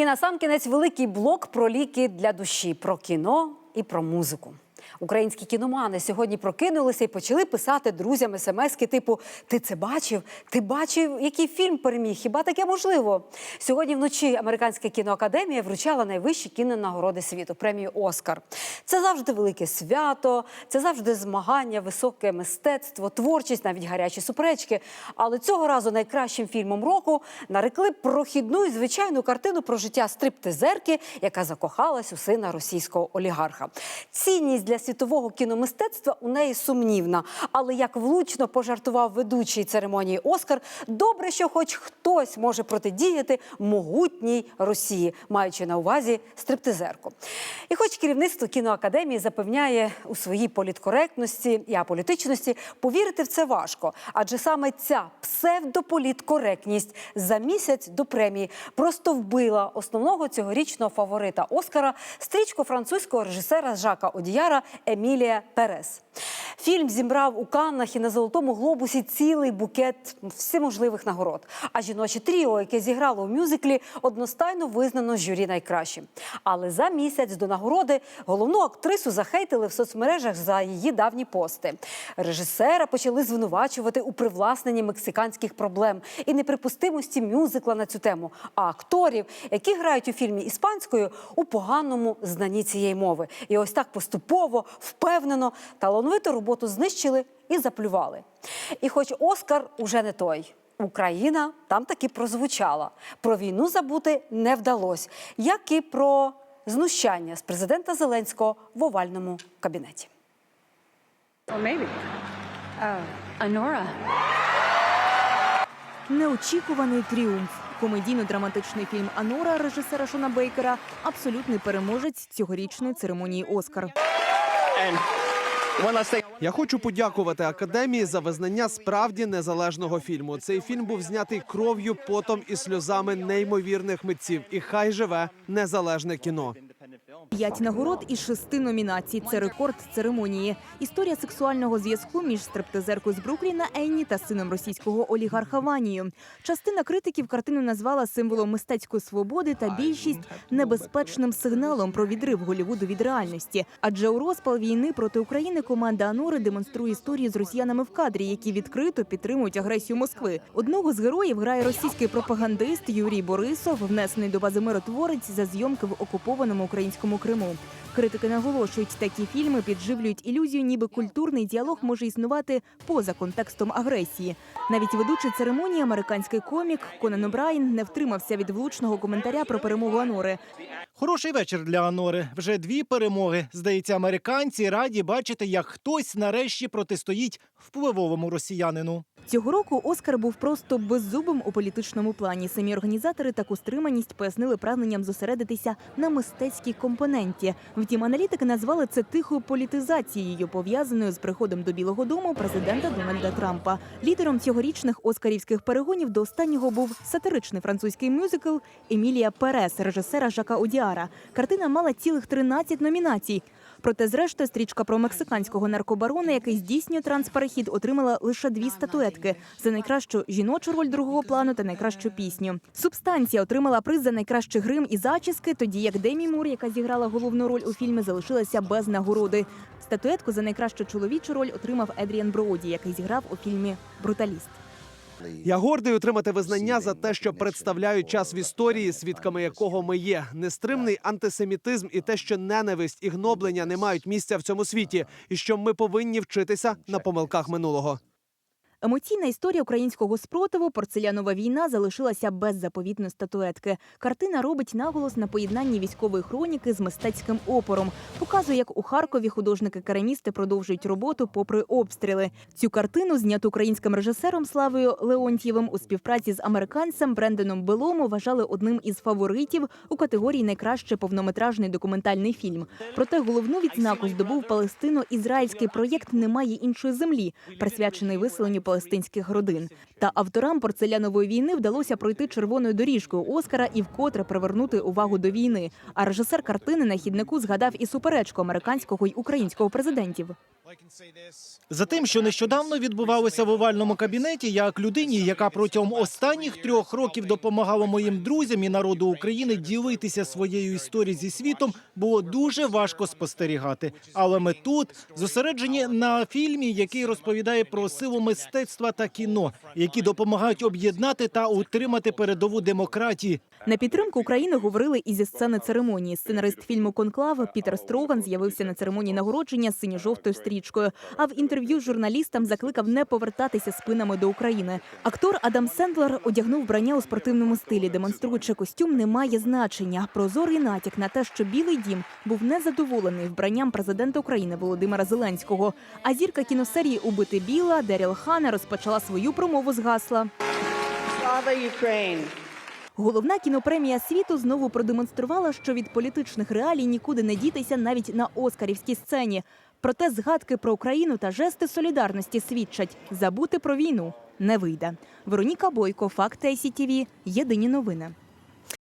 І насамкінець великий блок про ліки для душі, про кіно і про музику. Українські кіномани сьогодні прокинулися і почали писати друзям смски типу Ти це бачив? Ти бачив, який фільм переміг? Хіба таке можливо? Сьогодні вночі Американська кіноакадемія вручала найвищі кінонагороди світу премію Оскар. Це завжди велике свято, це завжди змагання, високе мистецтво, творчість, навіть гарячі суперечки. Але цього разу найкращим фільмом року нарекли прохідну і звичайну картину про життя стриптизерки, яка закохалась у сина російського олігарха. Цінність для світового кіномистецтва у неї сумнівна. Але як влучно пожартував ведучий церемонії Оскар, добре, що хоч хтось може протидіяти могутній Росії, маючи на увазі стриптизерку. І хоч керівництво кіноакадемії запевняє у своїй політкоректності і аполітичності, повірити в це важко, адже саме ця псевдополіткоректність за місяць до премії просто вбила основного цьогорічного фаворита Оскара стрічку французького режисера Жака Одіяра Емілія Перес. Фільм зібрав у Каннах і на Золотому глобусі цілий букет всеможливих нагород. А жіноче тріо, яке зіграло у мюзиклі, одностайно визнано журі найкращим. Але за місяць до нагороди головну актрису захейтили в соцмережах за її давні пости. Режисера почали звинувачувати у привласненні мексиканських проблем і неприпустимості мюзикла на цю тему. А акторів, які грають у фільмі іспанською, у поганому знанні цієї мови. І ось так поступово, впевнено, талановиту роботу знищили і заплювали. І хоч Оскар уже не той. Україна там таки прозвучала. Про війну забути не вдалося, як і про знущання з президента Зеленського в овальному кабінеті. Maybe. Oh, Неочікуваний тріумф. Комедійно-драматичний фільм Анора режисера Шона Бейкера абсолютний переможець цьогорічної церемонії Оскар. And. Я хочу подякувати академії за визнання справді незалежного фільму. Цей фільм був знятий кров'ю, потом і сльозами неймовірних митців. І хай живе незалежне кіно. П'ять нагород із шести номінацій. Це рекорд церемонії. Історія сексуального зв'язку між стриптизеркою з Брукліна Енні та сином російського олігарха Ванію. Частина критиків картину назвала символом мистецької свободи та більшість небезпечним сигналом про відрив Голівуду від реальності. Адже у розпал війни проти України команда Анори демонструє історії з росіянами в кадрі, які відкрито підтримують агресію Москви. Одного з героїв грає російський пропагандист Юрій Борисов, внесений до бази миротворець за зйомки в окупованому українському Криму. Критики наголошують, такі фільми підживлюють ілюзію, ніби культурний діалог може існувати поза контекстом агресії. Навіть ведучий церемонії американський комік Конан О'Брайен не втримався від влучного коментаря про перемогу Анори. Хороший вечір для Анори. Вже дві перемоги. Здається, американці раді бачити, як хтось нарешті протистоїть впливовому росіянину. Цього року Оскар був просто беззубим у політичному плані. Самі організатори таку стриманість пояснили прагненням зосередитися на мистецькій компоненті. Втім, аналітики назвали це тихою політизацією, пов'язаною з приходом до Білого Дому президента Дональда Трампа. Лідером цьогорічних оскарівських перегонів до останнього був сатиричний французький мюзикл Емілія Перес, режисера Жака Одіара. Картина мала цілих 13 номінацій. Проте, зрештою, стрічка про мексиканського наркобарона, який здійснює трансперехід, отримала лише дві статуетки за найкращу жіночу роль другого плану та найкращу пісню. Субстанція отримала приз за найкращий грим і зачіски, тоді як Демі Мур, яка зіграла головну роль у фільмі, залишилася без нагороди. Статуетку за найкращу чоловічу роль отримав Едріан Броуді, який зіграв у фільмі Бруталіст. Я гордий отримати визнання за те, що представляють час в історії, свідками якого ми є. Нестримний антисемітизм і те, що ненависть і гноблення не мають місця в цьому світі, і що ми повинні вчитися на помилках минулого. Емоційна історія українського спротиву порцелянова війна залишилася без заповітної статуетки. Картина робить наголос на поєднанні військової хроніки з мистецьким опором. Показує, як у Харкові художники-керамісти продовжують роботу попри обстріли. Цю картину зняту українським режисером Славою Леонтьєвим у співпраці з американцем Бренденом Белому вважали одним із фаворитів у категорії найкраще повнометражний документальний фільм. Проте головну відзнаку здобув палестино-ізраїльський проєкт Немає іншої землі, присвячений виселенню палестинських родин. Та авторам порцелянової війни вдалося пройти червоною доріжкою Оскара і вкотре привернути увагу до війни. А режисер картини на хіднику згадав і суперечку американського й українського президентів. За тим, що нещодавно відбувалося в овальному кабінеті, як людині, яка протягом останніх трьох років допомагала моїм друзям і народу України ділитися своєю історією зі світом, було дуже важко спостерігати. Але ми тут зосереджені на фільмі, який розповідає про силу мистецтва та кіно, які допомагають об'єднати та утримати передову демократії. На підтримку України говорили і зі сцени церемонії. Сценарист фільму Конклав Пітер Строган з'явився на церемонії нагородження з синьо-жовтою стрічкою. А в інтерв'ю журналістам закликав не повертатися спинами до України. Актор Адам Сендлер одягнув вбрання у спортивному стилі, демонструючи костюм, не має значення. Прозорий натяк на те, що Білий Дім був незадоволений вбранням президента України Володимира Зеленського. А зірка кіносерії Убити Біла Деріл Хана розпочала свою промову з гасла. Слава Україні! Головна кінопремія світу знову продемонструвала, що від політичних реалій нікуди не дітися навіть на оскарівській сцені. Проте згадки про Україну та жести солідарності свідчать, забути про війну не вийде. Вероніка Бойко, Факт ICTV, Єдині новини.